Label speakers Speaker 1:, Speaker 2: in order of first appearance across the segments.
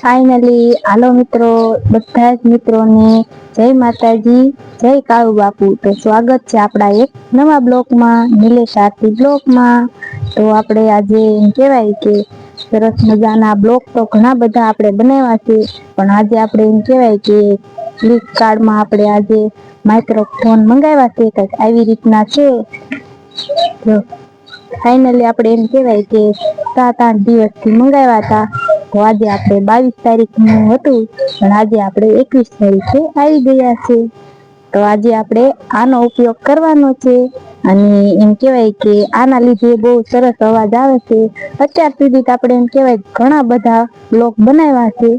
Speaker 1: Finally હાલો મિત્રો, બધા જ મિત્રોને જય માતાજી, જય કાળુ બાપુ. તો સ્વાગત છે આપણા એક નવા બ્લોકમાં, નિલેશ આરતી બ્લોકમાં. તો આપણે આજે એમ કહેવાય કે સરસ મજાના બ્લોક તો ઘણા બધા આપણે બનાવ્યા છે, પણ આજે આપણે એમ કહેવાય કે ફ્લિપકાર્ટમાં આપણે આજે માઇક્રોફોન મંગાવ્યા છે, કંઈક આવી રીતના છે. ફાઇનલી આપણે એમ કહેવાય કે સાત આઠ દિવસથી મંગાવ્યા હતા. તો આજે આપણે બાવીસ તારીખનું હતું, પણ આજે આપણે એકવીસ તારીખે આવી ગયા છે. તો આજે આપણે આનો ઉપયોગ કરવાનો છે અને એમ કહેવાય કે આના લીધે બહુ સરસ અવાજ આવે છે. અત્યાર સુધી તો આપણે એમ કહેવાય ઘણા બધા બ્લોક બનાવ્યા છે,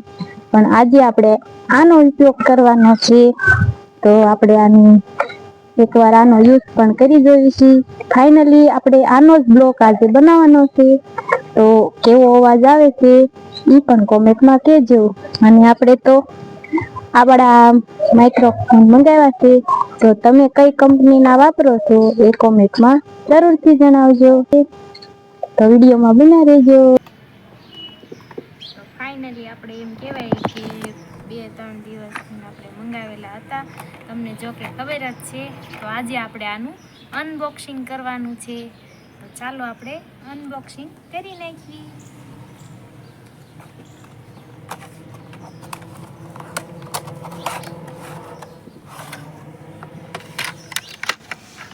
Speaker 1: પણ આજે આપણે આનો ઉપયોગ કરવાનો છે. તો આપણે આની એકવાર આનો યુઝ પણ કરી જોઈશું. ફાઇનલી આપણે આનો જ બ્લોક આજે બનાવવાનો છે. તો કેવો અવાજ આવે છે? એ પણ કોમેન્ટમાં કહેજો. અને આપણે તો આપણા માઇક્રોફોન મંગાવ્યા છે. તો તમે કઈ કંપનીના વાપરો છો એ કોમેન્ટમાં જરૂરથી જણાવજો. તો વિડીયોમાં બના રહેજો.
Speaker 2: ફાઇનલી આપણે એમ કહેવાય કે બે ત્રણ દિવસ આપણે મંગાવેલા હતા. તમને જો કે ખબર જ છે. તો આજે આપણે આનું અનબોક્સિંગ કરવાનું છે. ચાલો આપણે અનબોક્સિંગ કરી નાખીએ.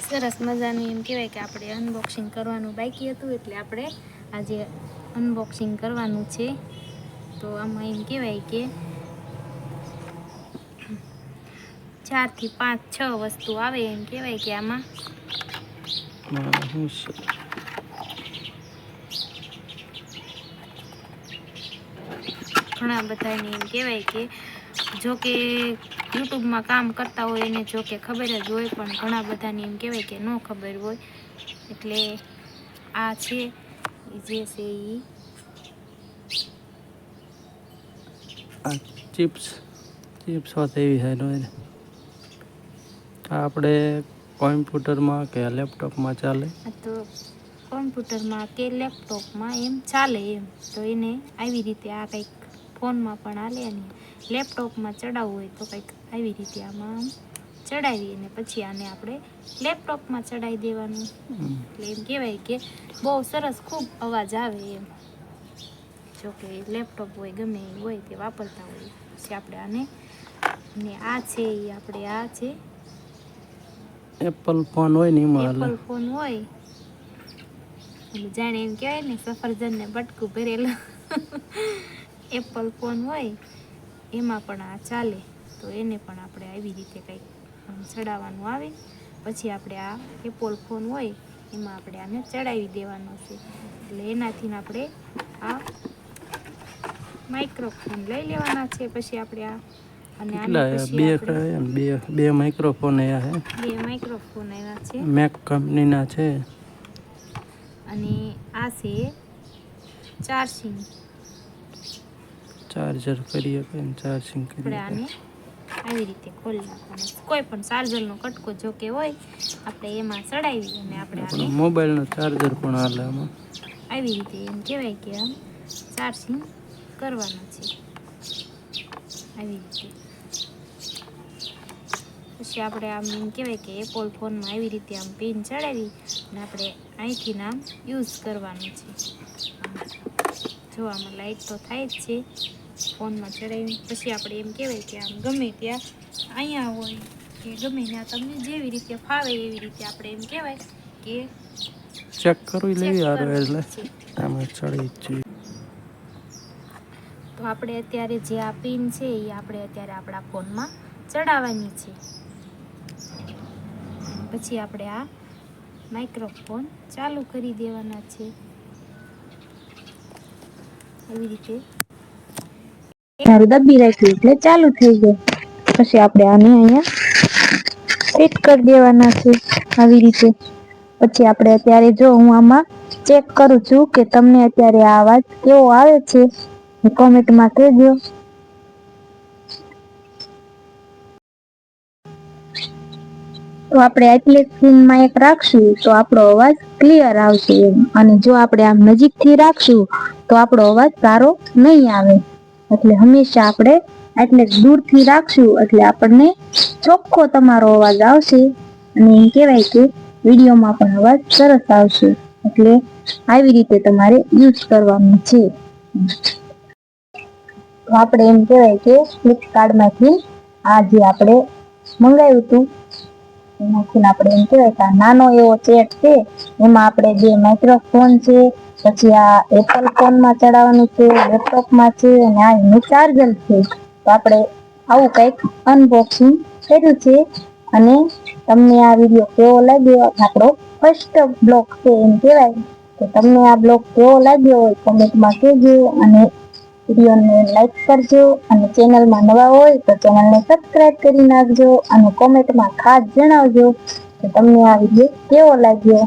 Speaker 2: સરસ મજાનું એમ કહેવાય કે આપણે અનબોક્સિંગ કરવાનું બાકી હતું એટલે આપણે આજે અનબોક્સિંગ કરવાનું છે. તો આમાં એમ કહેવાય કે ચારથી પાંચ છ વસ્તુ આવે એમ કહેવાય કે આમાં. ઘણા બધાને એમ કહેવાય કે જો કે યુટ્યુબમાં કામ કરતા હોય એને જો કે ખબર જ હોય પણ ઘણા બધાને એમ કહેવાય કે ન ખબર હોય. એટલે આ છે જે છે એ
Speaker 3: ચિપ્સ ચિપ્સ વાત એવી સાઈડ હોય આપણે કોમ્પ્યુટરમાં કે લેપટોપમાં ચાલે.
Speaker 2: તો કોમ્પ્યુટરમાં કે લેપટોપમાં એમ ચાલે એમ. તો એને આવી રીતે આ કંઈક ફોનમાં પણ હાલે અને લેપટોપમાં ચડાવવું હોય તો કંઈક આવી રીતે આમાં ચડાવી અને પછી આને આપણે લેપટોપમાં ચડાવી દેવાનું. એટલે એમ કહેવાય કે બહુ સરસ ખૂબ અવાજ આવે એમ. જો કે લેપટોપ હોય ગમે એ હોય તે વાપરતા હોય. પછી આપણે આને ને આ છે એ આપણે આ છે.
Speaker 3: એપલ ફોન હોય ને એમાં
Speaker 2: એપલ ફોન હોય. જાણે એમ કહેવાય ને સફરજન ને બટકું ભરેલું. એપલ ફોન હોય એમાં પણ આ ચાલે. તો એને પણ આપણે આવી રીતે કંઈક ચડાવવાનું આવે. પછી આપણે આ એપલ ફોન હોય એમાં આપણે આને ચડાવી દેવાનો છે. એટલે એનાથી આપણે આ માઇક્રોફોન લઈ લેવાના છે. પછી આપણે આ
Speaker 3: બે માઇક્રોફોન આવ્યા છે.
Speaker 2: બે માઇક્રોફોન આવ્યા છે.
Speaker 3: મેક કંપનીના છે.
Speaker 2: અને આ છે ચાર્જિંગ
Speaker 3: ચાર્જર કરીએ કે ચાર્જિંગ કરી
Speaker 2: આને આવી રીતે ખોલી નાખવાનું કોઈ પણ ચાર્જરનો કટકો જો કે હોય આપણે એમાં ચડાવી અને આપણે
Speaker 3: મોબાઈલનો ચાર્જર પણ હાલે આમાં.
Speaker 2: આવી રીતે એમ કહેવાય કે આમ ચાર્જિંગ કરવાનું છે. આવી રીતે. પછી આપણે આમ એમ કહેવાય કે એપલ ફોનમાં આવી રીતે આમ પિન ચડાવી અને આપણે અહીંથી નામ યુઝ કરવાનું છે. જોવામાં જો આમાં લાઈટ તો થાય જ છે. ફોનમાં ચડાવી પછી આપણે એમ કહેવાય કે આમ ગમે ત્યાં અહીંયા હોય કે ગમે ત્યાં તમને જેવી રીતે ફાવે એવી રીતે આપણે એમ કહેવાય કે
Speaker 3: ચેક કરવી લેવી
Speaker 2: check
Speaker 3: એટલે આમાં ચડી જ
Speaker 2: તો આપણે અત્યારે જે આ પિન છે એ આપણે અત્યારે આપણા ફોનમાં ચડાવવાની છે. પછી આપણે આ માઇક્રોફોન ચાલુ કરી દેવાના છે. એવી રીતે
Speaker 1: મારું દબી રાખ્યું એટલે ચાલુ થઈ ગયું. પછી આપણે આને અહીંયા ફિટ કરી દેવાના છે આવી રીતે. પછી આપણે અત્યારે જો હું આમાં ચેક કરું છું કે તમને અત્યારે આ અવાજ કેવો આવે છે કોમેન્ટમાં કહેજો. તો આપણે આટલે ફોનમાં એક રાખશું, તો આપણો અવાજ ક્લિયર આવશે અને જો આપણે આમ નજીકથી રાખશું, તો આપણો અવાજ સારો નહીં આવે. એટલે હંમેશા આપણે એટલે દૂરથી રાખશું એટલે આપણને ચોખ્ખો તમારો અવાજ આવશે અને એમ કહેવાય કે વિડીયોમાં પણ અવાજ સરસ આવશે. એટલે આવી રીતે તમારે યુઝ કરવાનું છે. તો આપણે એમ કહેવાય કે ફ્લિપકાર્ટમાંથી આ જે આપણે મંગાવ્યું હતું એમાંથી આપણે એમ કહેવાય કે નાનો એવો ચેટ છે, એમાં આપણે જે માઇક્રોફોન છે, પછી આ એપલ ફોનમાં ચડાવવાનું છે લેપટોપમાં છે, અને આ એનું ચાર્જર છે. તો આપણે આવું કંઈક અનબોક્સિંગ કર્યું છે, અને તમને આ વીડિયો કેવો લાગ્યો? આપણો ફર્સ્ટ બ્લોગ છે એમ કહેવાય. તો તમને આ બ્લોગ કેવો લાગ્યો હોય કોમેન્ટમાં કહેજો, અને વિડીયોને લાઈક કરજો અને ચેનલમાં નવા હોય તો ચેનલને સબસ્ક્રાઇબ કરી નાખજો અને કોમેન્ટમાં ખાસ જણાવજો કે તમને આ વીડિયો કેવો લાગ્યો?